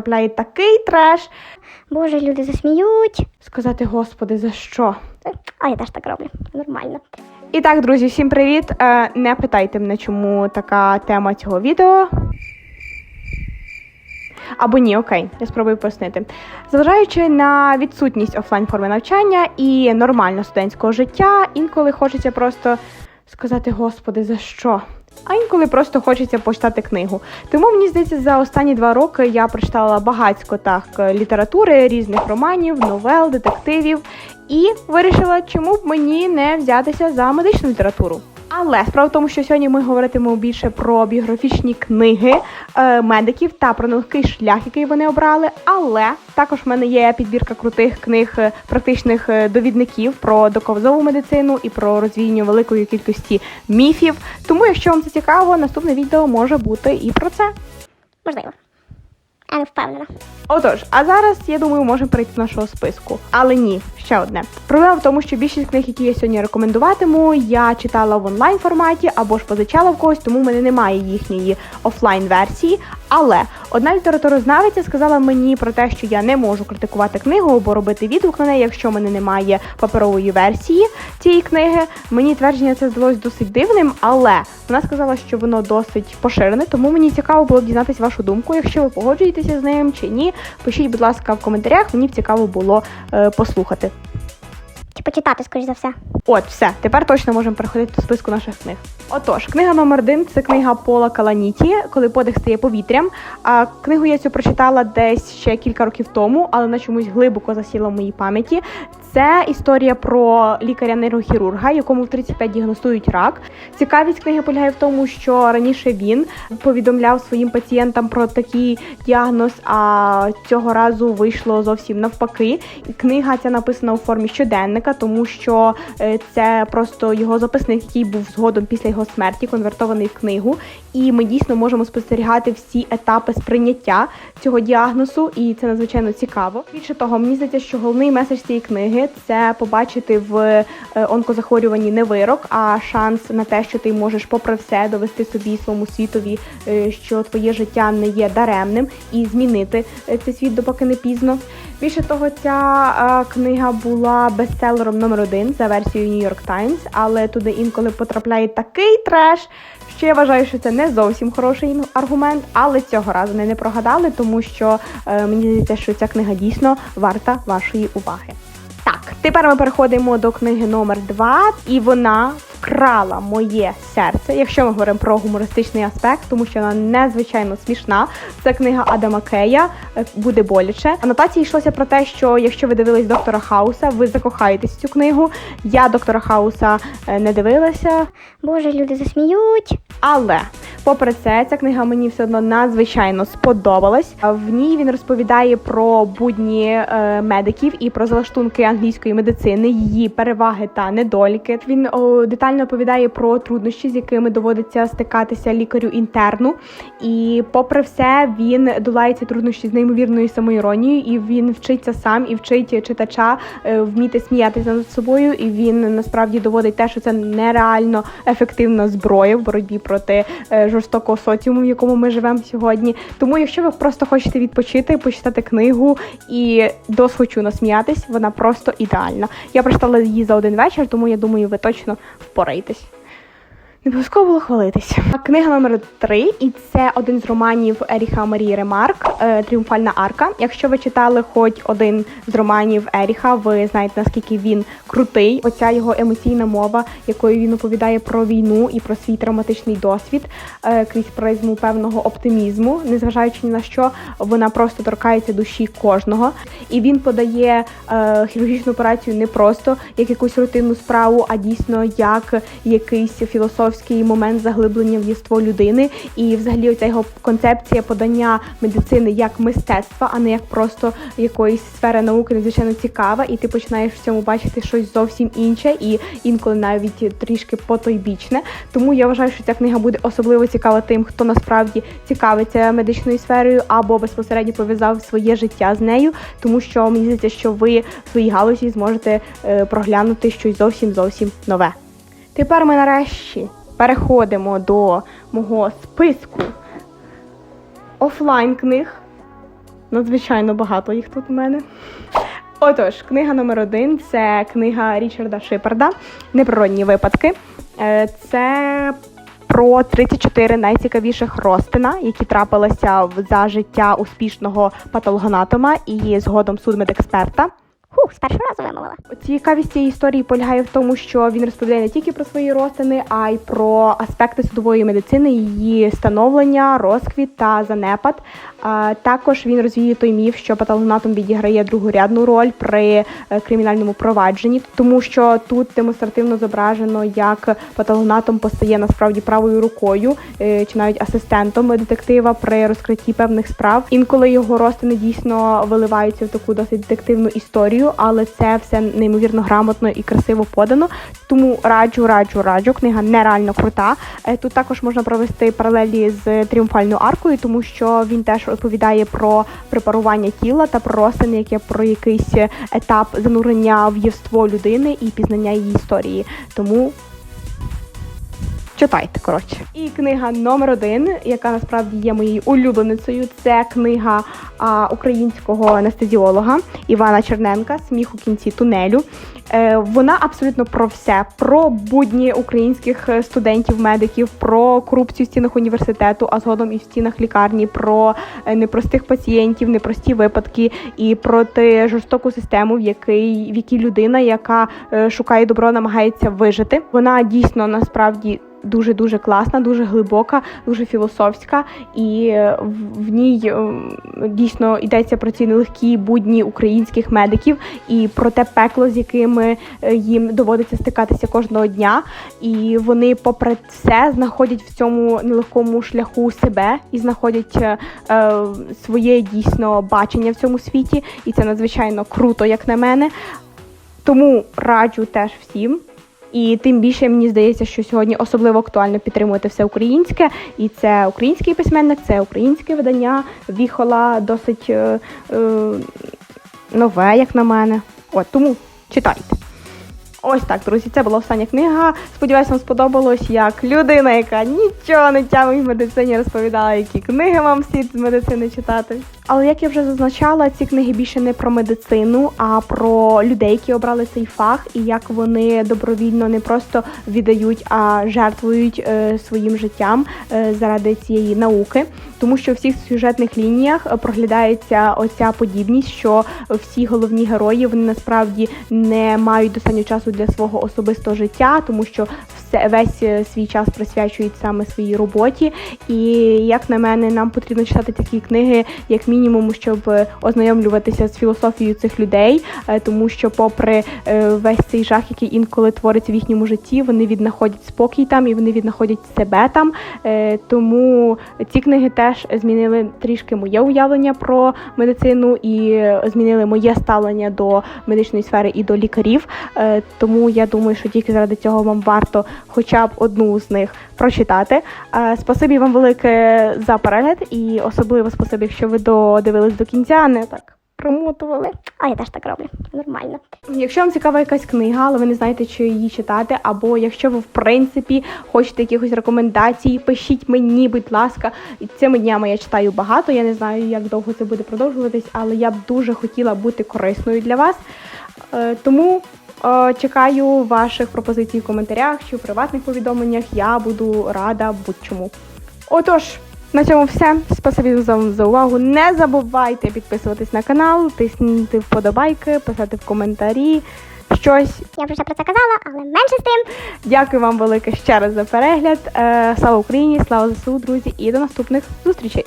потрапляє такий треш. Боже, люди засміють. Сказати, господи, за що? А я теж так роблю. Нормально. І так, друзі, всім привіт. Е, Не питайте мене, чому така тема цього відео. Або ні, окей, я спробую пояснити. Зважаючи на відсутність офлайн форми навчання і нормального студентського життя, інколи хочеться просто сказати, господи, за що? А інколи просто хочеться почитати книгу. Тому мені здається, за останні два роки я прочитала багатько так літератури, різних романів, новел, детективів і вирішила, чому б мені не взятися за медичну літературу. Але справа в тому, що сьогодні ми говоритимемо більше про біографічні книги е, медиків та про нелегкий шлях, який вони обрали. Але також в мене є підбірка крутих книг е, практичних е, довідників про доказову медицину і про розвіяння великої кількості міфів. Тому, якщо вам це цікаво, наступне відео може бути і про це. Можливо. Я не впевнена. Отож, а зараз я думаю, можемо перейти до нашого списку. Але ні, ще одне. Проблема в тому, що більшість книг, які я сьогодні рекомендуватиму, я читала в онлайн форматі або ж позичала в когось, тому в мене немає їхньої офлайн версії. Але одна літературознавиця сказала мені про те, що я не можу критикувати книгу або робити відгук на неї, якщо в мене немає паперової версії цієї книги. Мені твердження це здалось досить дивним, але вона сказала, що воно досить поширене, тому мені цікаво було б дізнатися вашу думку. Якщо ви погоджуєтеся з ним чи ні, пишіть, будь ласка, в коментарях. Мені б цікаво було е, послухати. Чи почитати, скоріш за все. От, все, тепер точно можемо переходити до списку наших книг. Отож, книга номер один це книга Пола Каланіті, коли подих стає повітрям. А книгу я цю прочитала десь ще кілька років тому, але вона чомусь глибоко засіла в моїй пам'яті. Це історія про лікаря-нейрохірурга, якому в 35 діагностують рак. Цікавість книги полягає в тому, що раніше він повідомляв своїм пацієнтам про такий діагноз, а цього разу вийшло зовсім навпаки. Книга ця написана у формі щоденника, тому що е, це просто його записник, який був згодом після його смерті, конвертований в книгу. І ми дійсно можемо спостерігати всі етапи сприйняття цього діагнозу, і це надзвичайно цікаво. Більше того, мені здається, що головний меседж цієї книги це побачити в е, онкозахворюванні не вирок, а шанс на те, що ти можеш, попри все, довести собі своєму світові, е, що твоє життя не є даремним, і змінити е, цей світ, допоки не пізно. Більше того, ця книга була бестселером номер один за версією New York Times, але туди інколи потрапляє такий треш, що я вважаю, що це не зовсім хороший аргумент, але цього разу вони не прогадали, тому що е, мені здається, що ця книга дійсно варта вашої уваги. Тепер ми переходимо до книги номер 2 і вона вкрала моє серце, якщо ми говоримо про гумористичний аспект, тому що вона незвичайно смішна. Це книга Адама Кея е, буде боляче. Анотації йшлося про те, що якщо ви дивились доктора Хауса, ви закохаєтесь в цю книгу. Я доктора Хауса е, не дивилася, Боже, люди засміють. але попри це, ця книга мені все одно надзвичайно сподобалась. В ній він розповідає про будні е, медиків і про залаштунки англійської медицини, її переваги та недоліки. Він детально оповідає про труднощі, з якими доводиться стикатися лікарю інтерну. І попри все, він долає ці труднощі з неймовірною самоіронією, і він вчиться сам і вчить читача е, вміти сміятися над собою. І він насправді доводить те, що це нереально ефективна зброя в боротьбі проти е, жорстокого соціуму, в якому ми живемо сьогодні. Тому, якщо ви просто хочете відпочити, почитати книгу і досхочу насміятись, вона просто ідеальна. Я прочитала її за один вечір, тому я думаю, ви точно впораєтесь. Не обов'язково було хвалитись. Книга номер три, і це один з романів Еріха Марії Ремарк е, Тріумфальна арка. Якщо ви читали хоч один з романів Еріха, ви знаєте наскільки він крутий. Оця його емоційна мова, якою він оповідає про війну і про свій травматичний досвід е, крізь призму певного оптимізму, незважаючи ні на що, вона просто торкається душі кожного. І він подає е, хірургічну операцію не просто як якусь рутинну справу, а дійсно як якийсь філософський момент заглиблення в єство людини. І взагалі оця його концепція подання медицини як мистецтва, а не як просто якоїсь сфери науки надзвичайно цікава, і ти починаєш в цьому бачити щось зовсім інше, і інколи навіть трішки потойбічне. Тому я вважаю, що ця книга буде особливо цікава тим, хто насправді цікавиться медичною сферою або безпосередньо пов'язав своє життя з нею, тому що мені здається, що ви в своїй галузі зможете е, проглянути щось зовсім зовсім нове. Тепер ми нарешті переходимо до мого списку офлайн книг. Надзвичайно багато їх тут у мене. Отож, книга номер один це книга Річарда Шипарда Неприродні випадки. Е, Це про 34 найцікавіших розтина, які трапилися за життя успішного патологоанатома і згодом судмедексперта. Хух, з першого разу вимовила. Цікавість цієї історії полягає в тому, що він розповідає не тільки про свої розтини, а й про аспекти судової медицини, її становлення, розквіт та занепад. А, також він розвіє той міф, що патологоанатом відіграє другорядну роль при е, кримінальному провадженні, тому що тут демонстративно зображено, як патологоанатом постає насправді правою рукою е, чи навіть асистентом детектива при розкритті певних справ. Інколи його розтини дійсно виливаються в таку досить детективну історію, але це все неймовірно грамотно і красиво подано. Тому раджу, раджу, раджу. Книга нереально крута. Е, Тут також можна провести паралелі з тріумфальною аркою, тому що він теж розповідає про препарування тіла та про рослини, яке про якийсь етап занурення в єство людини і пізнання її історії. Тому Читайте, коротше. І книга номер один, яка насправді є моєю улюбленицею, це книга а, українського анестезіолога Івана Черненка Сміх у кінці тунелю. Е, вона абсолютно про все: про будні українських студентів-медиків, про корупцію в стінах університету, а згодом і в стінах лікарні, про е, непростих пацієнтів, непрості випадки і проти жорстоку систему, в якій в якій людина, яка е, шукає добро, намагається вижити. Вона дійсно насправді. Дуже дуже класна, дуже глибока, дуже філософська, і е, в, ній е, дійсно йдеться про ці нелегкі будні українських медиків і про те пекло, з якими е, їм доводиться стикатися кожного дня. І вони, попри все, знаходять в цьому нелегкому шляху себе і знаходять е, своє дійсно бачення в цьому світі, і це надзвичайно круто, як на мене. Тому раджу теж всім. І тим більше мені здається, що сьогодні особливо актуально підтримувати все українське, і це український письменник, це українське видання. Віхола досить е, е, нове, як на мене. От тому читайте. Ось так, друзі, це була остання книга. Сподіваюся, вам сподобалось, як людина, яка нічого не тямить в медицині, розповідала, які книги вам слід з медицини читати. Але як я вже зазначала, ці книги більше не про медицину, а про людей, які обрали цей фах, і як вони добровільно не просто віддають, а жертвують е, своїм життям е, заради цієї науки. Тому що в всіх сюжетних лініях е, проглядається оця подібність, що всі головні герої вони насправді не мають достатньо часу для свого особистого життя, тому що весь е, свій час присвячують саме своїй роботі. І як на мене, нам потрібно читати такі книги, як мінімум, щоб е, ознайомлюватися з філософією цих людей, е, тому що, попри весь цей жах, який інколи твориться в їхньому житті, вони віднаходять спокій там і вони віднаходять себе там. Тому ці книги теж змінили трішки моє уявлення про медицину і змінили моє ставлення до медичної сфери і до лікарів. Тому я думаю, що тільки заради цього вам варто хоча б одну з них прочитати. Е, Спасибі вам велике за перегляд, і особливо спасибі, якщо ви додивились до кінця, а не так промотували. А я теж так роблю. Нормально. Якщо вам цікава якась книга, але ви не знаєте, чи її читати, або якщо ви в принципі хочете якихось рекомендацій, пишіть мені, будь ласка. Цими днями я читаю багато. Я не знаю, як довго це буде продовжуватись, але я б дуже хотіла бути корисною для вас. Е, Тому чекаю ваших пропозицій в коментарях чи в приватних повідомленнях. Я буду рада будь-чому. Отож. На цьому все. Спасибі за увагу. Не забувайте підписуватись на канал, тиснути вподобайки, писати в коментарі щось. Я вже про це казала, але менше з тим. Дякую вам велике ще раз за перегляд. Е, Слава Україні, слава ЗСУ, друзі, і до наступних зустрічей!